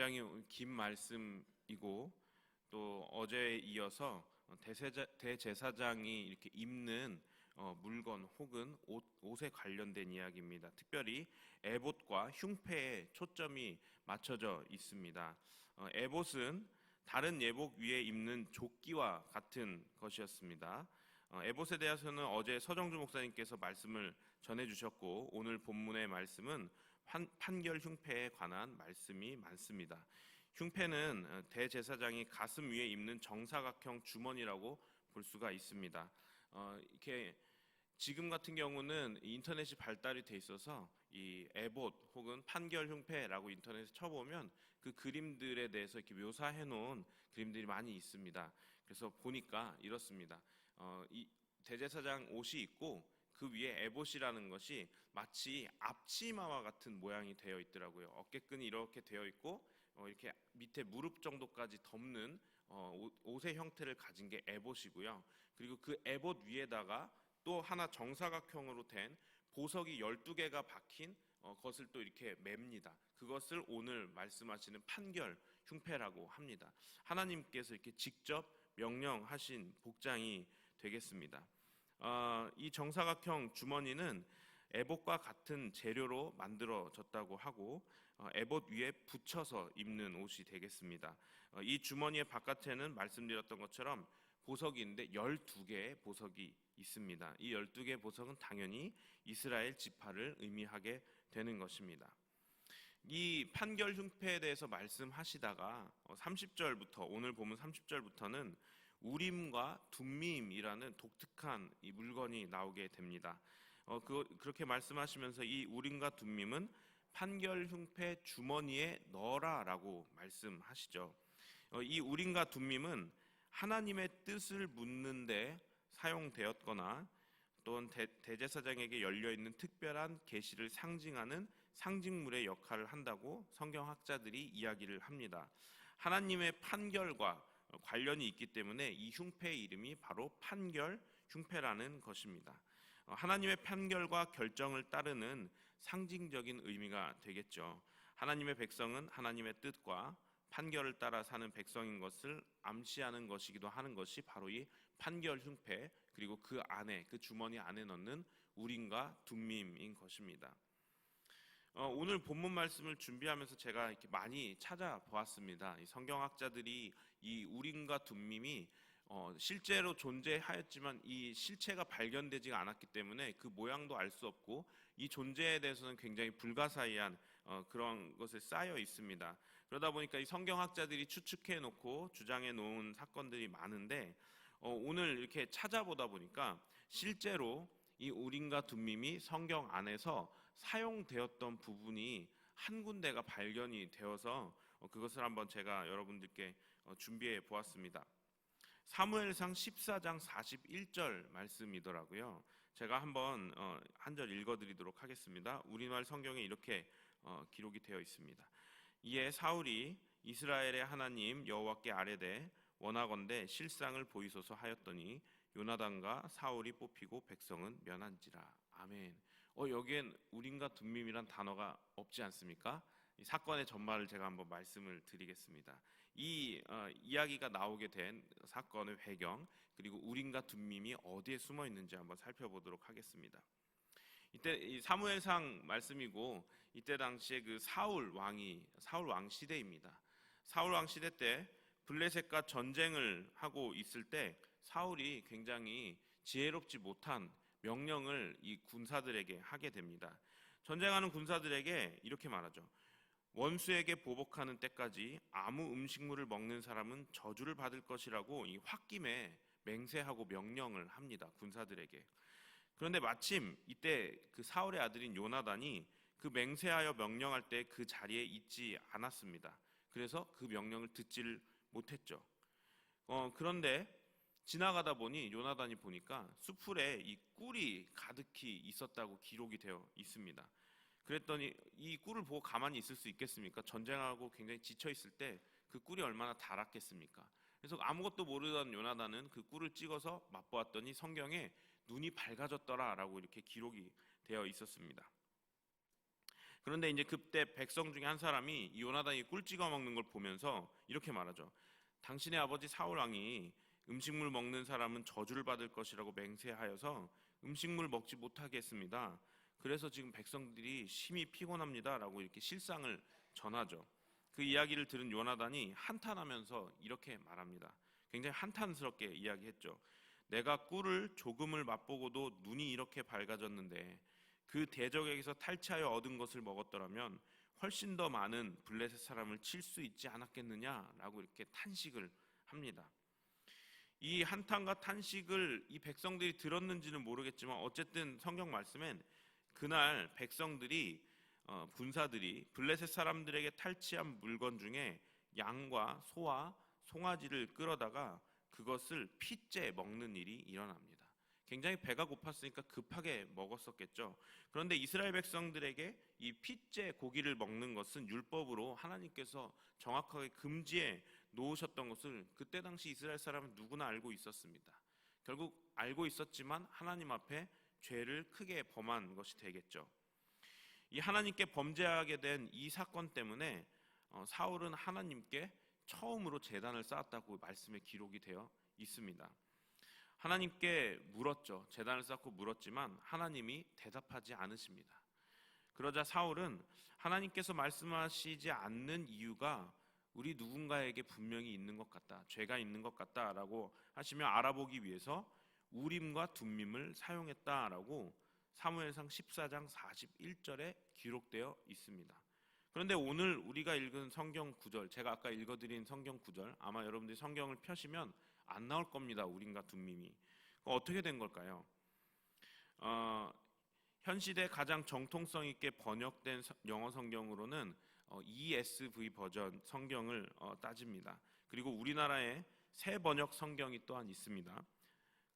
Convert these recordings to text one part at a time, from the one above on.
굉장히 긴 말씀이고 또 어제에 이어서 대세자, 대제사장이 이렇게 입는 어, 물건 혹은 옷, 옷에 관련된 이야기입니다. 특별히 에봇과 흉패에 초점이 맞춰져 있습니다. 어, 에봇은 다른 예복 위에 입는 조끼와 같은 것이었습니다. 어, 에봇에 대해서는 어제 서정주 목사님께서 말씀을 전해주셨고 오늘 본문의 말씀은 판, 판결 흉패에 관한 말씀이 많습니다. 흉패는 어, 대제사장이 가슴 위에 입는 정사각형 주머니라고 볼 수가 있습니다. 어, 이렇게 지금 같은 경우는 인터넷이 발달이 돼 있어서 이 에봇 혹은 판결 흉패라고 인터넷에 쳐보면 그 그림들에 대해서 이렇게 묘사해 놓은 그림들이 많이 있습니다. 그래서 보니까 이렇습니다. 어, 이 대제사장 옷이 있고 그 위에 에봇이라는 것이 마치 앞치마와 같은 모양이 되어 있더라고요. 어깨끈이 이렇게 되어 있고 어, 이렇게 밑에 무릎 정도까지 덮는 어, 옷- 옷의 형태를 가진 게 에봇이고요. 그리고 그 에봇 위에다가 또 하나 정사각형으로 된 보석이 12개가 박힌 어, 것을 또 이렇게 맵니다. 그것을 오늘 말씀하시는 판결 흉패라고 합니다. 하나님께서 이렇게 직접 명령하신 복장이 되겠습니다. 어, 이 정사각형 주머니는 에봇과 같은 재료로 만들어졌다고 하고 어, 에봇 위에 붙여서 입는 옷이 되겠습니다. 어, 이 주머니의 바깥에는 말씀드렸던 것처럼 보석이 있는데 12개의 보석이 있습니다. 이 12개의 보석은 당연히 이스라엘 지파를 의미하게 되는 것입니다. 이 판결 흉패에 대해서 말씀하시다가 30절부터 오늘 보면 30절부터는 우림과 둠밈이라는 독특한 이 물건이 나오게 됩니다. 어, 그, 그렇게 말씀하시면서 이 우림과 둠밈은 판결 흉패 주머니에 넣어라라고 말씀하시죠. 어, 이 우림과 둠밈은 하나님의 뜻을 묻는데 사용되었거나 또는 대, 대제사장에게 열려 있는 특별한 계시를 상징하는 상징물의 역할을 한다고 성경학자들이 이야기를 합니다. 하나님의 판결과 관련이 있기 때문에 이 흉패의 이름이 바로 판결 흉패라는 것입니다. 어, 하나님의 판결과 결정을 따르는 상징적인 의미가 되겠죠. 하나님의 백성은 하나님의 뜻과 판결을 따라 사는 백성인 것을 암시하는 것이기도 하는 것이 바로 이 판결 흉패 그리고 그 안에 그 주머니 안에 넣는 우림과 둠밈인 것입니다. 어, 오늘 본문 말씀을 준비하면서 제가 이렇게 많이 찾아보았습니다. 이 성경학자들이 이 우림과 둠밈이 어, 실제로 존재하였지만 이 실체가 발견되지가 않았기 때문에 그 모양도 알 수 없고 이 존재에 대해서는 굉장히 불가사의한 어, 그런 것에 쌓여 있습니다. 그러다 보니까 이 성경학자들이 추측해 놓고 주장해 놓은 사건들이 많은데 어, 오늘 이렇게 찾아보다 보니까 실제로 이 우림과 둠밈이 성경 안에서 사용되었던 부분이 한 군데가 발견이 되어서 어, 그것을 한번 제가 여러분들께 어, 준비해 보았습니다. 사무엘상 14장 41절 말씀이더라고요. 제가 한번 어, 한절 읽어드리도록 하겠습니다. 우리말 성경에 이렇게 어, 기록이 되어 있습니다. 이에 사울이 이스라엘의 하나님 여호와께 아뢰되 원하건대 실상을 보이소서 하였더니 요나단과 사울이 뽑히고 백성은 면한지라. 아멘. 어 여기엔 우림과 둠밈이란 단어가 없지 않습니까? 이 사건의 전말을 제가 한번 말씀을 드리겠습니다. 이 어, 이야기가 나오게 된 사건의 배경 그리고 우림과 둠밈이 어디에 숨어 있는지 한번 살펴보도록 하겠습니다. 이때 이 사무엘상 말씀이고 이때 당시에 그 사울 왕이 사울 왕 시대입니다. 사울 왕 시대 때 블레셋과 전쟁을 하고 있을 때 사울이 굉장히 지혜롭지 못한 명령을 이 군사들에게 하게 됩니다. 전쟁하는 군사들에게 이렇게 말하죠. 원수에게 보복하는 때까지 아무 음식물을 먹는 사람은 저주를 받을 것이라고 이 홧김에 맹세하고 명령을 합니다. 군사들에게. 그런데 마침 이때 그 사울의 아들인 요나단이 그 맹세하여 명령할 때 그 자리에 있지 않았습니다. 그래서 그 명령을 듣지를 못했죠. 어, 그런데 지나가다 보니 요나단이 보니까 수풀에 이 꿀이 가득히 있었다고 기록이 되어 있습니다. 그랬더니 이 꿀을 보고 가만히 있을 수 있겠습니까? 전쟁하고 굉장히 지쳐 있을 때 그 꿀이 얼마나 달았겠습니까? 그래서 아무것도 모르던 요나단은 그 꿀을 찍어서 맛보았더니 성경에 눈이 밝아졌더라라고 이렇게 기록이 되어 있었습니다. 그런데 이제 그때 백성 중에 한 사람이 이 요나단이 꿀 찍어 먹는 걸 보면서 이렇게 말하죠. 당신의 아버지 사울 왕이 음식물 먹는 사람은 저주를 받을 것이라고 맹세하여서 음식물 먹지 못하게 했습니다. 그래서 지금 백성들이 심히 피곤합니다라고 이렇게 실상을 전하죠. 그 이야기를 들은 요나단이 한탄하면서 이렇게 말합니다. 굉장히 한탄스럽게 이야기했죠. 내가 꿀을 조금을 맛보고도 눈이 이렇게 밝아졌는데 그 대적에게서 탈취하여 얻은 것을 먹었더라면 훨씬 더 많은 블레셋 사람을 칠 수 있지 않았겠느냐라고 이렇게 탄식을 합니다. 이 한탄과 탄식을 이 백성들이 들었는지는 모르겠지만 어쨌든 성경 말씀엔 그날 백성들이 어, 군사들이 블레셋 사람들에게 탈취한 물건 중에 양과 소와 송아지를 끌어다가 그것을 핏째 먹는 일이 일어납니다. 굉장히 배가 고팠으니까 급하게 먹었었겠죠. 그런데 이스라엘 백성들에게 이 핏째 고기를 먹는 것은 율법으로 하나님께서 정확하게 금지해 놓으셨던 것을 그때 당시 이스라엘 사람은 누구나 알고 있었습니다. 결국 알고 있었지만 하나님 앞에 죄를 크게 범한 것이 되겠죠. 이 하나님께 범죄하게 된 이 사건 때문에 어, 사울은 하나님께 처음으로 재단을 쌓았다고 말씀에 기록이 되어 있습니다. 하나님께 물었죠. 재단을 쌓고 물었지만 하나님이 대답하지 않으십니다. 그러자 사울은 하나님께서 말씀하시지 않는 이유가 우리 누군가에게 분명히 있는 것 같다. 죄가 있는 것 같다라고 하시며 알아보기 위해서 우림과 둠밈을 사용했다라고 사무엘상 14장 41절에 기록되어 있습니다. 그런데 오늘 우리가 읽은 성경 구절, 제가 아까 읽어드린 성경 구절, 아마 여러분들이 성경을 펴시면 안 나올 겁니다. 우림과 둠밈이 어떻게 된 걸까요? 어, 현 시대 가장 정통성 있게 번역된 영어 성경으로는 어, ESV 버전 성경을 어, 따집니다. 그리고 우리나라에 새 번역 성경이 또한 있습니다.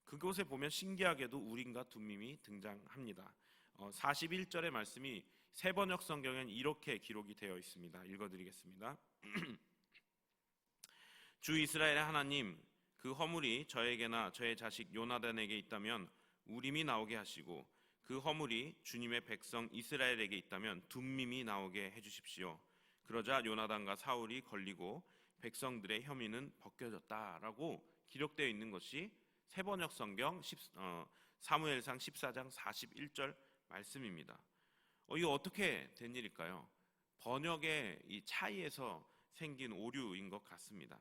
그곳에 보면 신기하게도 우림과 둠밈이 등장합니다. 어, 41절의 말씀이 새 번역 성경엔 이렇게 기록이 되어 있습니다. 읽어드리겠습니다. 주 이스라엘의 하나님, 그 허물이 저에게나 저의 자식 요나단에게 있다면 우림이 나오게 하시고 그 허물이 주님의 백성 이스라엘에게 있다면 둠밈이 나오게 해주십시오. 그러자 요나단과 사울이 걸리고 백성들의 혐의는 벗겨졌다라고 기록되어 있는 것이 세번역 성경 10, 어, 사무엘상 14장 41절 말씀입니다. 어, 이거 어떻게 된 일일까요? 번역의 이 차이에서 생긴 오류인 것 같습니다.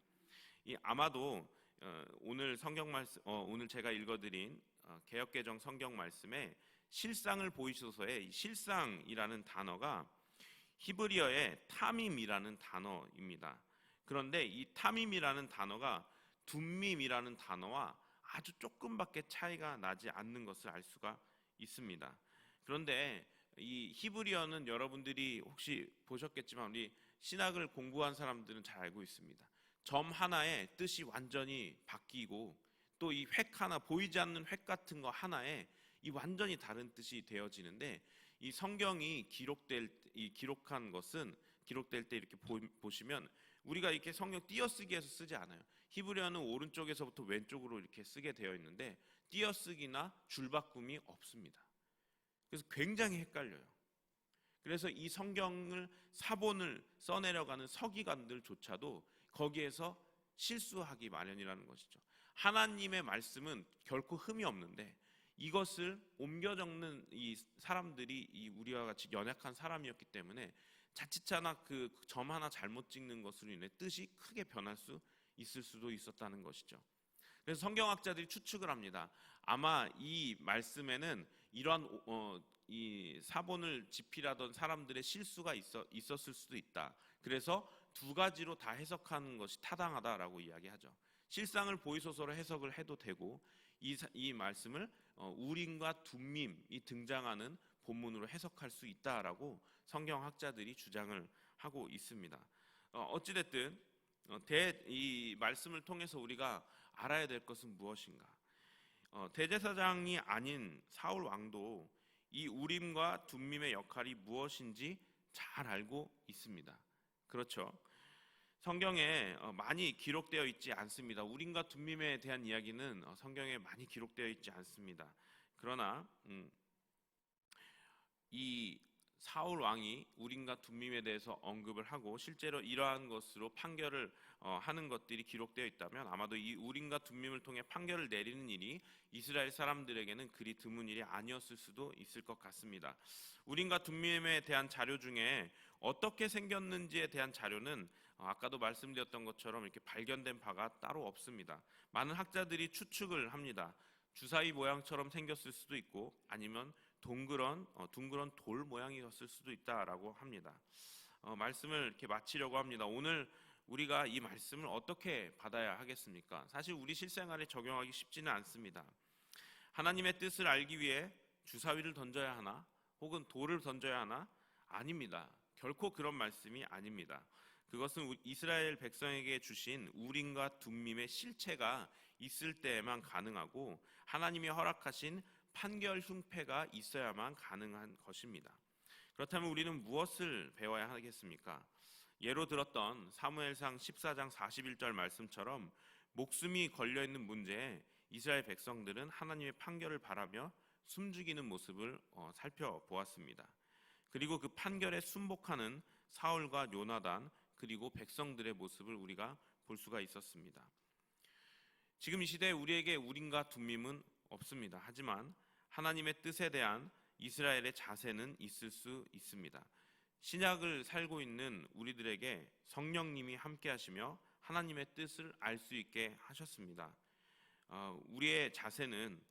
이 아마도 어, 오늘 성경 말씀, 어, 오늘 제가 읽어드린 어, 개혁개정 성경 말씀에 실상을 보이소서의 실상이라는 단어가 히브리어의 타밈이라는 단어입니다. 그런데 이 타밈이라는 단어가 둠밈이라는 단어와 아주 조금밖에 차이가 나지 않는 것을 알 수가 있습니다. 그런데 이 히브리어는 여러분들이 혹시 보셨겠지만 우리 신학을 공부한 사람들은 잘 알고 있습니다. 점 하나의 뜻이 완전히 바뀌고 또 이 획 하나 보이지 않는 획 같은 거 하나에 이 완전히 다른 뜻이 되어지는데 이 성경이 기록될 이 기록한 것은 기록될 때 이렇게 보, 시면 우리가 이렇게 성경 띄어쓰기해서 쓰지 않아요. 히브리어는 오른쪽에서부터 왼쪽으로 이렇게 쓰게 되어 있는데 띄어쓰기나 줄바꿈이 없습니다. 그래서 굉장히 헷갈려요. 그래서 이 성경을 사본을 써내려가는 서기관들조차도 거기에서 실수하기 마련이라는 것이죠. 하나님의 말씀은 결코 흠이 없는데 이것을 옮겨 적는 이 사람들이 이 우리와 같이 연약한 사람이었기 때문에 자칫하나 그 점 하나 잘못 찍는 것으로 인해 뜻이 크게 변할 수 있을 수도 있었다는 것이죠. 그래서 성경학자들이 추측을 합니다. 아마 이 말씀에는 이러한 어, 이 사본을 집필하던 사람들의 실수가 있어, 있었을 수도 있다. 그래서 두 가지로 다 해석하는 것이 타당하다라고 이야기하죠. 실상을 보이소서로 해석을 해도 되고 이, 이 말씀을 어, 우림과 둠밈이 등장하는 본문으로 해석할 수 있다라고 성경학자들이 주장을 하고 있습니다. 어, 어찌됐든 어, 대, 이 말씀을 통해서 우리가 알아야 될 것은 무엇인가? 어, 대제사장이 아닌 사울 왕도 이 우림과 둠밈의 역할이 무엇인지 잘 알고 있습니다. 그렇죠? 성경에 어, 많이 기록되어 있지 않습니다. 우림과 둠밈에 대한 이야기는 어, 성경에 많이 기록되어 있지 않습니다. 그러나 음, 이 사울 왕이 우림과 둠밈에 대해서 언급을 하고 실제로 이러한 것으로 판결을 어, 하는 것들이 기록되어 있다면 아마도 이 우림과 둠밈을 통해 판결을 내리는 일이 이스라엘 사람들에게는 그리 드문 일이 아니었을 수도 있을 것 같습니다. 우림과 둠밈에 대한 자료 중에 어떻게 생겼는지에 대한 자료는 어, 아까도 말씀드렸던 것처럼 이렇게 발견된 바가 따로 없습니다. 많은 학자들이 추측을 합니다. 주사위 모양처럼 생겼을 수도 있고 아니면 동그런 어, 둥그런 돌 모양이었을 수도 있다라고 합니다. 어, 말씀을 이렇게 마치려고 합니다. 오늘 우리가 이 말씀을 어떻게 받아야 하겠습니까? 사실 우리 실생활에 적용하기 쉽지는 않습니다. 하나님의 뜻을 알기 위해 주사위를 던져야 하나 혹은 돌을 던져야 하나 아닙니다. 결코 그런 말씀이 아닙니다. 그것은 우- 이스라엘 백성에게 주신 우림과 둠밈의 실체가 있을 때에만 가능하고 하나님이 허락하신 판결 흉패가 있어야만 가능한 것입니다. 그렇다면 우리는 무엇을 배워야 하겠습니까? 예로 들었던 사무엘상 14장 41절 말씀처럼 목숨이 걸려 있는 문제에 이스라엘 백성들은 하나님의 판결을 바라며 숨죽이는 모습을 어, 살펴보았습니다. 그리고 그 판결에 순복하는 사울과 요나단 그리고 백성들의 모습을 우리가 볼 수가 있었습니다. 지금 이 시대에 우리에게 우림과 둠밈은 없습니다. 하지만 하나님의 뜻에 대한 이스라엘의 자세는 있을 수 있습니다. 신약을 살고 있는 우리들에게 성령님이 함께 하시며 하나님의 뜻을 알 수 있게 하셨습니다. 어, 우리의 자세는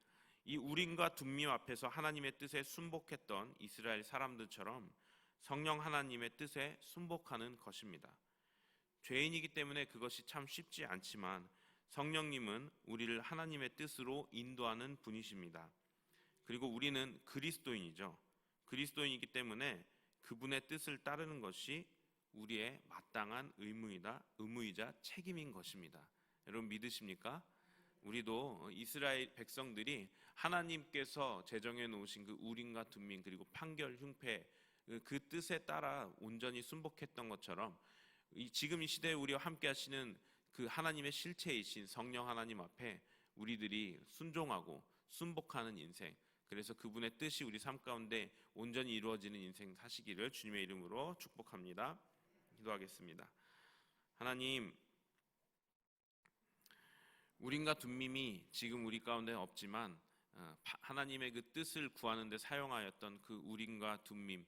이 우림과 둠밈 앞에서 하나님의 뜻에 순복했던 이스라엘 사람들처럼 성령 하나님의 뜻에 순복하는 것입니다. 죄인이기 때문에 그것이 참 쉽지 않지만 성령님은 우리를 하나님의 뜻으로 인도하는 분이십니다. 그리고 우리는 그리스도인이죠. 그리스도인이기 때문에 그분의 뜻을 따르는 것이 우리의 마땅한 의무이다, 의무이자 책임인 것입니다. 여러분 믿으십니까? 우리도 이스라엘 백성들이 하나님께서 제정해 놓으신 그 우림과 둠민 그리고 판결 흉패 그- 그 뜻에 따라 온전히 순복했던 것처럼 이 지금 이 시대에 우리와 함께 하시는 그 하나님의 실체이신 성령 하나님 앞에 우리들이 순종하고 순복하는 인생 그래서 그분의 뜻이 우리 삶 가운데 온전히 이루어지는 인생 사시기를 주님의 이름으로 축복합니다. 기도하겠습니다. 하나님 우림과 둠밈이 지금 우리 가운데 없지만 어, 파- 하나님의 그 뜻을 구하는 데 사용하였던 그 우림과 둠밈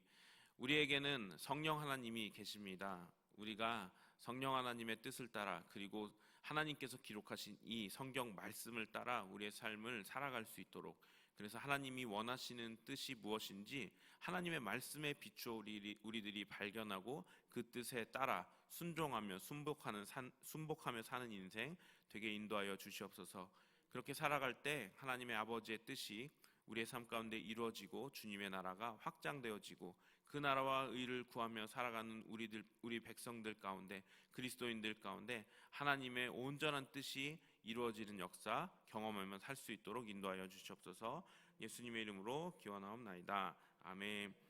우리에게는 성령 하나님이 계십니다. 우리가 성령 하나님의 뜻을 따라 그리고 하나님께서 기록하신 이 성경 말씀을 따라 우리의 삶을 살아갈 수 있도록 그래서 하나님이 원하시는 뜻이 무엇인지 하나님의 말씀에 비추어 우리, 우리들이 발견하고 그 뜻에 따라 순종하며 순복하는 산, 순복하며 사는 인생 되게 인도하여 주시옵소서. 그렇게 살아갈 때 하나님의 아버지의 뜻이 우리의 삶 가운데 이루어지고 주님의 나라가 확장되어지고 그 나라와 의를 구하며 살아가는 우리들 우리 백성들 가운데 그리스도인들 가운데 하나님의 온전한 뜻이 이루어지는 역사 경험하며 살 수 있도록 인도하여 주시옵소서. 예수님의 이름으로 기원하옵나이다. 아멘.